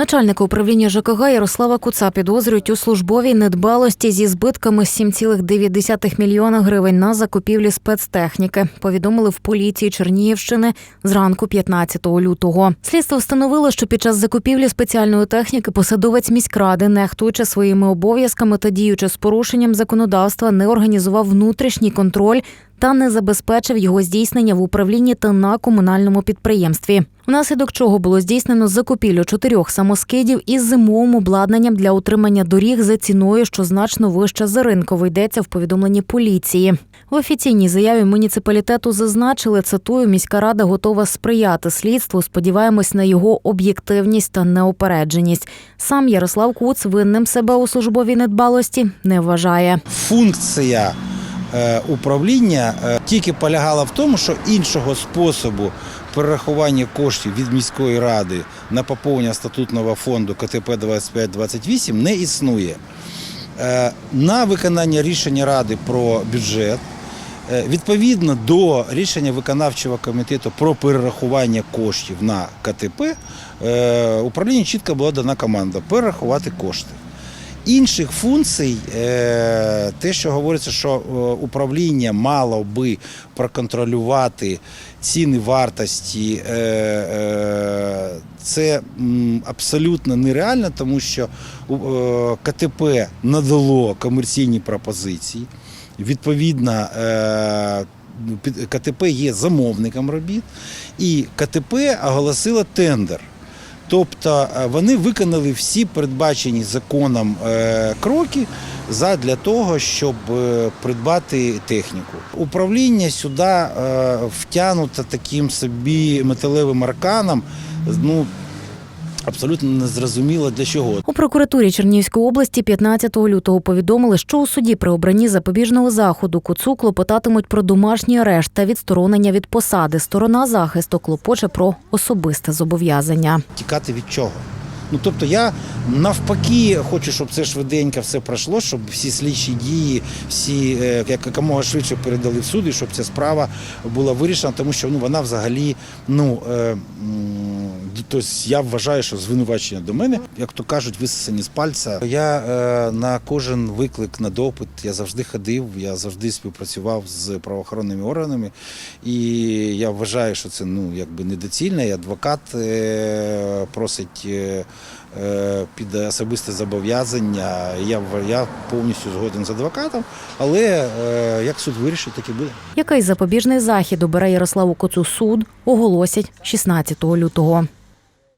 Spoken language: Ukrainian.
Начальника управління ЖКГ Ярослава Куца підозрюють у службовій недбалості зі збитками 7,9 мільйона гривень на закупівлі спецтехніки. Повідомили в поліції Чернігівщини зранку 15 лютого. Слідство встановило, що під час закупівлі спеціальної техніки посадовець міськради, нехтуючи своїми обов'язками та діючи з порушенням законодавства, не організував внутрішній контроль та не забезпечив його здійснення в управлінні та на комунальному підприємстві. Внаслідок чого було здійснено закупівлю чотирьох самоскидів із зимовим обладнанням для утримання доріг за ціною, що значно вища за ринково йдеться в повідомленні поліції. В офіційній заяві муніципалітету зазначили, цитую, міська рада готова сприяти слідству. Сподіваємось на його об'єктивність та неупередженість. Сам Ярослав Куц винним себе у службовій недбалості не вважає. функція управління е, тільки полягала в тому, що іншого способу перерахування коштів від міської ради на поповнення статутного фонду КТП 2528 не існує. Е, На виконання рішення ради про бюджет. е, Відповідно до рішення виконавчого комітету про перерахування коштів на КТП, е, управлінню чітко була дана команда перерахувати кошти. Інших функцій, е, те, що говориться, що е, управління мало би проконтролювати ціни вартості, е, це абсолютно нереально, тому що КТП надало комерційні пропозиції. Відповідно, КТП є замовником робіт, і КТП оголосило тендер. Тобто е, вони виконали всі передбачені законом е, кроки для того, щоб е, придбати техніку. Управління сюди втягнуто таким собі металевим арканом. Ну, абсолютно незрозуміло для чого. У прокуратурі Чернігівської області 15 лютого повідомили, що у суді при обранні запобіжного заходу Куцу клопотатимуть про домашній арешт та відсторонення від посади. Сторона захисту клопоче про особисте зобов'язання. Тікати від чого? Ну тобто я навпаки хочу, щоб це швиденько все пройшло, щоб всі слідчі дії, всі е, як якомога швидше передали в суд, і щоб ця справа була вирішена, тому що ну вона взагалі ну. Е, Тобто я вважаю, що звинувачення до мене, як то кажуть, висосані з пальця. Я е, на кожен виклик на допит я завжди ходив, я завжди співпрацював з правоохоронними органами, і я вважаю, що це ну якби недоцільно. І адвокат е, просить е, е, під особисте зобов'язання. Я я повністю згоден з адвокатом, але е, як суд вирішить, так і буде. Який запобіжний захід обере Ярославу Коцу суд, оголосять 16 лютого.